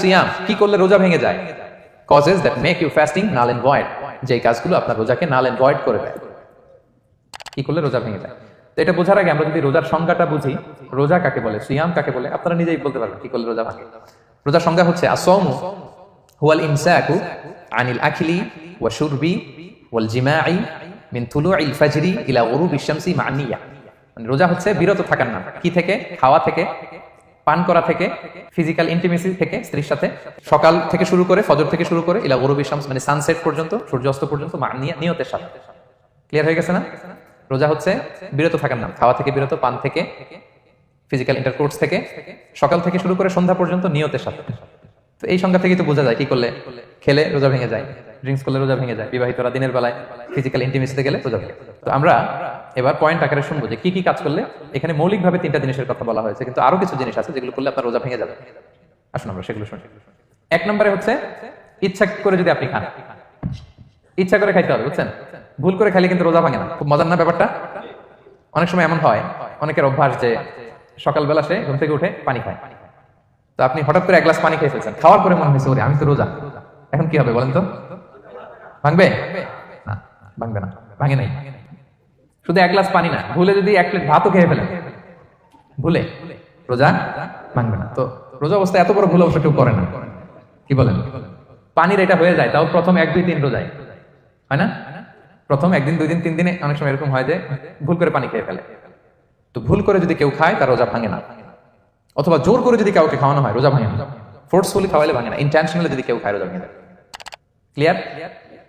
সিয়াম, কি করলে রোজা ভেঙে যায়? Causes that make you fasting null and void যে কাজগুলো আপনার রোজাকে নাল এন্ড ভয়েড করে দেয়। কি করলে রোজা ভেঙে যায়? তো এটা বোঝার আগে আমরা যদি রোজার সংজ্ঞাটা বুঝি, রোজা কাকে বলে, সিয়াম কাকে বলে, আপনারা নিজেই বলতে পারবেন কি করলে রোজা ভাঙে। রোজার সংজ্ঞা হচ্ছে আসৌমু হুয়াল ইমসাকু আনিল আখিলি ওয়া শুরবি ওয়াল জিমাই মিন তুলুইল ফাজরি ইলা গুরুবি শামসি মানিয়া। মানে রোজা হচ্ছে বিরত থাকার নাম। কি থেকে? খাওয়া থেকে? পান করা থেকে ফিজিক্যাল ইন্টিমেসি থেকে স্ত্রীর সাথে, সকাল থেকে শুরু করে, ফজর থেকে শুরু করে, ইলা গুরুবি শামস মানে সানসেট পর্যন্ত, সূর্যাস্ত পর্যন্ত নিয়তের সাথে। ক্লিয়ার হয়ে গেছে না? রোজা হচ্ছে বিরত থাকার নাম। খাওয়া থেকে বিরত, পান থেকে ফিজিক্যাল ইন্টারকোর্স থেকে, সকাল থেকে শুরু করে সন্ধ্যা পর্যন্ত নিয়তের সাথে। তো এই সংখ্যা থেকে তো বোঝা যায় কি করলে খেলে রোজা ভেঙে যায়। ড্রিঙ্কস করলে রোজা ভেঙে যায় বিবাহিতরা দিনের বেলায় ফিজিক্যাল ইন্টিমেসিতে গেলে রোজা ভেঙে তো আমরা এবার পয়েন্ট আকারে শুনব যে কি কি কাজ করলে এখানে মৌলিকভাবে তিনটা জিনিসের কথা বলা হয়েছে, কিন্তু আরও কিছু জিনিস আছে যেগুলো করলে আপনার রোজা ভেঙে যাবে। আসুন আমরা সেগুলো শুনি। এক নম্বরে হচ্ছে, ইচ্ছা করে যদি আপনি খান, ইচ্ছা করে খাইতে হবে, বুঝছেন? ভুল করে খাইলে কিন্তু রোজা ভাঙে না। খুব মজার না ব্যাপারটা? অনেক সময় এমন হয়, অনেকের অভ্যাস যে সকালবেলা সে ঘুম থেকে উঠে পানি খায়। তো আপনি হঠাৎ করে এক গ্লাস পানি খেয়ে ফেলছেন, খাওয়ার পরে মনে হয়েছে আমি তো রোজা, এখন কি হবে বলেন তো? ভাঙবে? না ভাঙবে না, ভাঙে নাই। শুধু এক গ্লাস পানি না, ভুলে যদি এক প্লেট ভাতও খেয়ে ফেলেন। ভুলে, রোজা ভাঙবে না। তো রোজা অবস্থা এত বড় ভুল অবশ্য কেউ করে না। কি বলেন? পানির এটা হয়ে যায়, তাও প্রথম এক, দুই, তিন রোজায়। হয় না? প্রথম একদিন দুই দিন তিন দিনে অনেক সময় এরকম হয় যে ভুল করে পানি খেয়ে ফেলে। তো ভুল করে যদি কেউ খায়, তার রোজা ভাঙে না। অথবা জোর করে যদি কাউকে খাওয়ানো হয়, রোজা ভাঙে না। ফোর্সফুলি খাওয়াইলে ভাঙে না। ইন্টেনশনালি যদি কেউ খায়, রোজা ভাঙে না। ক্লিয়ার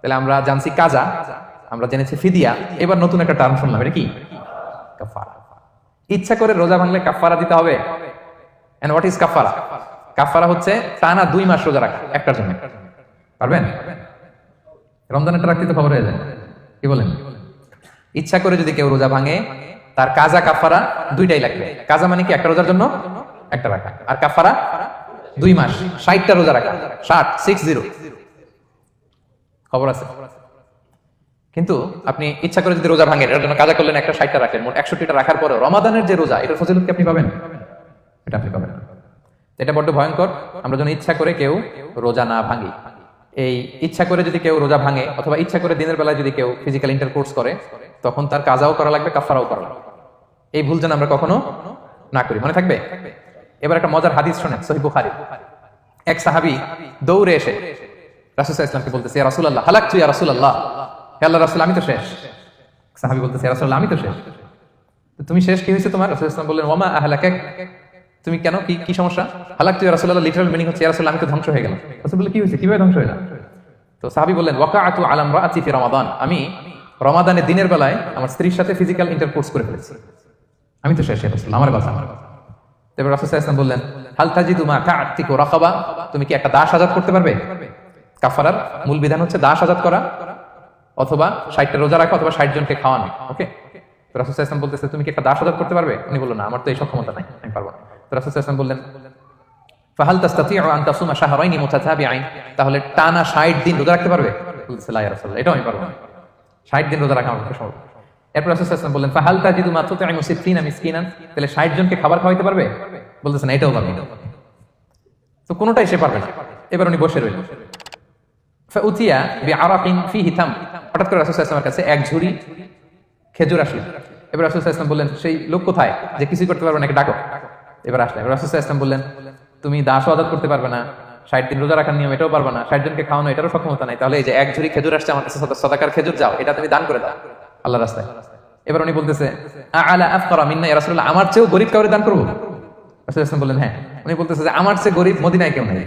তাহলে আমরা জানছি কাজা, আমরা জেনেছি ফিদিয়া। এবার নতুন একটা টার্ম শুনলাম, এটা কি? কাফারা। ইচ্ছা করে রোজা ভাঙলে কাফারা দিতে হবে। এন্ড হোয়াট ইজ কাফারা? কাফারা হচ্ছে টানা দুই মাস রোজা রাখা, একটার জন্য। পারবেন? রমজানেরটা রাখতে তো খবর হয়ে যায়। কি বলেন? ইচ্ছা করে যদি কেউ রোজা ভাঙে, তার কাজা, কাফারা দুইটাই লাগবে। কাজা মানে কি? একটা রোজার জন্য, একটা রাখা। আর কাফারা দুই মাস, ষাটটা রোজা রাখা। ষাট সিক্স জিরো খবর আছে। কিন্তু আপনি ইচ্ছা করে যদি রোজা ভাঙেন, এটার জন্য কাজা করলেন একটা ষাটটা রাখেন, মোট একষট্টিটা রাখার পরে রমাদানের যে রোজা, এটার ফজিলত কি আপনি পাবেন? এটা আপনি পাবেন। এটা বড্ড ভয়ঙ্কর। আমরা যেন ইচ্ছা করে কেউ রোজা না ভাঙি। এই ইচ্ছা করে যদি কেউ রোজা ভাঙে, অথবা ইচ্ছা করে দিনের বেলায় যদি কেউ ফিজিক্যাল ইন্টারকোর্স করে, তখন তার কাজাও করা লাগবে কাফারাও করা লাগবে। এই ভুল যেন আমরা কখনো না করি। মনে থাকবে? এবার একটা মজার হাদিস শোনেন সহি বুখারি। এক সাহাবি দৌড়ে এসে রাসুল ইসলামকে বলতেছে রাসুল্লাহ হালাক তুই রাসুল্লাহ হে আল্লাহ রাসুল, আমি তো শেষ। সাহাবি বলতেছে রাসুল্লাহ আমি তো শেষ। তুমি শেষ কি হয়েছে তোমার? রাসুল ইসলাম বললেন ওমা আহলাকে তুমি কেন? কি কি সমস্যা? হালাক তুই রাসুল্লাহ লিটারাল মিনিং হচ্ছে রাসুল্লাহ আমি তো ধ্বংস হয়ে গেলাম। রাসুল বলে কি হয়েছে? কীভাবে ধ্বংস হয়ে তো সাহাবি বললেন ওয়াকা আতু আলাম রাআতি ফি রমাদান। আমি রমাদানের দিনের বেলায় আমার স্ত্রীর সাথে ফিজিক্যাল ইন্টারকোর্স করে ফেলেছি। আমি তো শেষ রাসুল আমার কথা আমার কথা তারপর রাসুল ইসলাম বললেন, হাল তাজিদু মা কাআতিকু রাকাবা? তুমি কি একটা দাস আজাদ করতে পারবে? কাফারার মূল বিধান হচ্ছে দাস আজাদ করা অথবা ষাটটা রোজা রাখা অথবা ষাট জনকে খাওয়ানো, ওকে? তো বলতেছে, তুমি কি একটা দাস আজাদ করতে পারবে? উনি বলল, না, আমার তো এই সক্ষমতা নাই, আমি পারব না। তো রাসুল বললেন, ফাহাল তাস্তাতিউ আন তাসুমা শাহরাইনি মুতাতাবিআইন? তাহলে টানা 60 দিন রোজা রাখতে পারবে? বলতেছে, লা ইয়া এটাও আমি পারব না। 60 দিন রোজা রাখা আমার সম্ভব। এরপর রাসূল সাল্লাল্লাহু বললেন, ফাহাল তাজিদু মা তুতঈমু সিত্তিনা মিসকিনান? তাহলে 60 জনকে খাবার খাওয়াইতে পারবে? বলতেছে, না, এটাও পারবে তো কোনোটাই সে পারবে না। এবার উনি বসে রইলেন। ফাউতিয়া ফিহি তাম। হঠাৎ করে কাছে এক খেজুর আসলো। এবার বললেন, সেই লোক কোথায়? যে কিছুই করতে পারবে না ডাকো। এবার আসলে। বললেন, তুমি দাস করতে পারবে না। ষাট দিন রোজা রাখার নিয়ম এটাও পারবে না। ষাট জনকে খাওয়ানো এটারও সক্ষমতা নাই। তাহলে এই যে এক ঝুড়ি খেজুর আসছে আমার কাছে সদাকার খেজুর যাও, এটা তুমি দান করে দাও। আল্লাহ রাস্তায়। এবার উনি বলতেছে আলা আফকারা মিন্না আমার চেয়েও গরিব কাউরে দান করব? রাসূল ইসলাম বললেন হ্যাঁ। উনি বলতেছে যে, আমার চেয়ে গরিব মদিনায় কেউ নেই।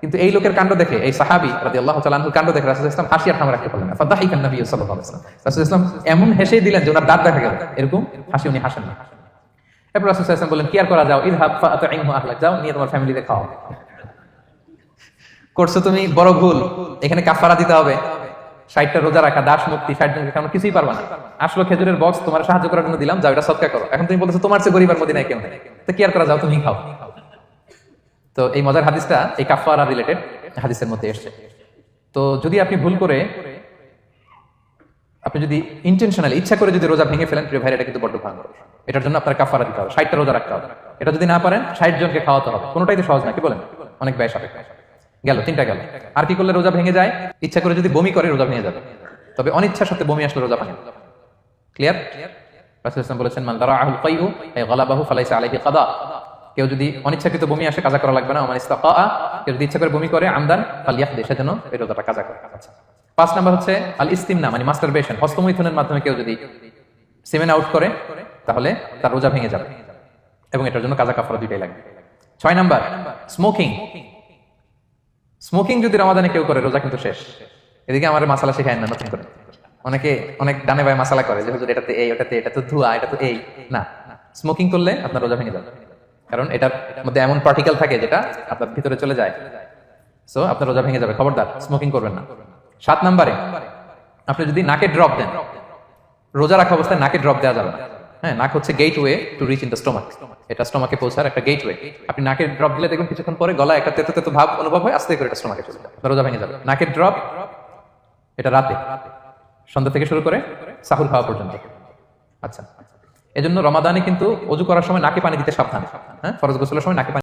কিন্তু এই লোকের কাণ্ড দেখে, এই সাহাবী তাআলা আনহুর কাণ্ড দেখে রাসূল সাল্লাল্লাহু হাসি আর রাখতে পারলেন না। ফাদাহিকান নবী সাল্লাল্লাহু আলাইহি ওয়াসাল্লাম। রাসূল সাল্লাল্লাহু এমন হেসেই দিলেন যে ওনার দাঁত দেখা গেল। এরকম হাসি উনি হাসেন না এরপর রাসূল আলাইহি বললেন, কি আর করা যাও আহলাক। যাও, নিয়ে তোমার করছ তুমি? বড় ভুল। এখানে কাফারা দিতে হবে। ষাটটা রোজা রাখা, দাস মুক্তি কিছুই পারবা না। আসলো খেজুরের বক্স, তোমার সাহায্য করার জন্য দিলাম যাও এটা সৎকা করো। এখন তুমি বলছো তোমার চেয়ে গরিবার মদিনায় কেউ তো কি আর করা যাও? তুমি খাও। তো এই মজার হাদিসটা এই কাফারা রিলেটেড হাদিসের মধ্যে এসছে। তো যদি আপনি ভুল করে আপনি যদি ইন্টেনশনালি ইচ্ছা করে যদি রোজা ভেঙে ফেলেন, প্রিয় ভাই এটা কিন্তু বড্ড ভয়ঙ্কর। এটার জন্য আপনার কাফারা দিতে হবে, ষাটটা রোজা রাখতে হবে। এটা যদি না পারেন, ষাট জনকে খাওয়াতে হবে। কোনোটাই তো সহজ না, কি বলেন? অনেক ব্যয় সাপেক্ষ। গেল, তিনটা গেল। আর কি করলে রোজা ভেঙে যায়? ইচ্ছা করে যদি বমি করে, রোজা ভেঙে যাবে। তবে অনিচ্ছার সাথে বমি আসলে রোজা ভাঙে ক্লিয়ার বলেছেন, মান দারা আহুল কাইউ গলাবাহু ফালাইসা আলাইহি কাদা। কেউ যদি অনিচ্ছাকৃত বমি আসে, কাজা করা লাগবে না। আমার ইস্তাকা কেউ যদি ইচ্ছা করে বমি করে, আমদান ফালিয়াহ দেশে যেন এই রোজাটা কাজা করে। আচ্ছা। পাঁচ নাম্বার হচ্ছে আল ইস্তিমনা মানে মাস্টারবেশন। হস্তমৈথুনের মাধ্যমে কেউ যদি সিমেন আউট করে, তাহলে তার রোজা ভেঙে যাবে। এবং এটার জন্য কাজা কাফারা দুইটাই লাগবে। ছয় নাম্বার, স্মোকিং। স্মোকিং যদি রমাদানে কেউ করে, রোজা কিন্তু শেষ। এদিকে আমার মাসালা শেখায় না, নতুন করে। অনেকে অনেক ডানে ভাই মাসালা করে যে, হুজুর এটাতে এই ওটাতে এটা তো ধোয়া, এটা তো এই। না। স্মোকিং করলে আপনার রোজা ভেঙে যাবে। কারণ এটার মধ্যে এমন পার্টিকেল থাকে যেটা আপনার ভিতরে চলে যায়। সো আপনার রোজা ভেঙে যাবে। খবরদার স্মোকিং করবেন না। সাত নাম্বারে, আপনি যদি নাকে ড্রপ দেন, রোজা রাখা অবস্থায় নাকে ড্রপ দেওয়া যাবে না। হ্যাঁ নাক হচ্ছে gateway to reach in the stomach এটা স্টোমাকে পৌঁছার একটা গেট ওয়ে আপনি নাকে ড্রপ দিলে দেখুন কিছুক্ষণ পরে গলা একটা তেতো তেতো ভাব অনুভব হয়, আস্তে করে এটা স্টোমাকে চলে যাবে রোজা ভেঙে যাবে। নাকের ড্রপ এটা রাতে। সন্ধ্যা থেকে শুরু করে সাহুল খাওয়া পর্যন্ত। আচ্ছা। এজন্য রমাদানে কিন্তু অজু করার সময় নাকি পানি দিতে সাবধান। হ্যাঁ? ফরজ গোসলের সময় নাকি পানি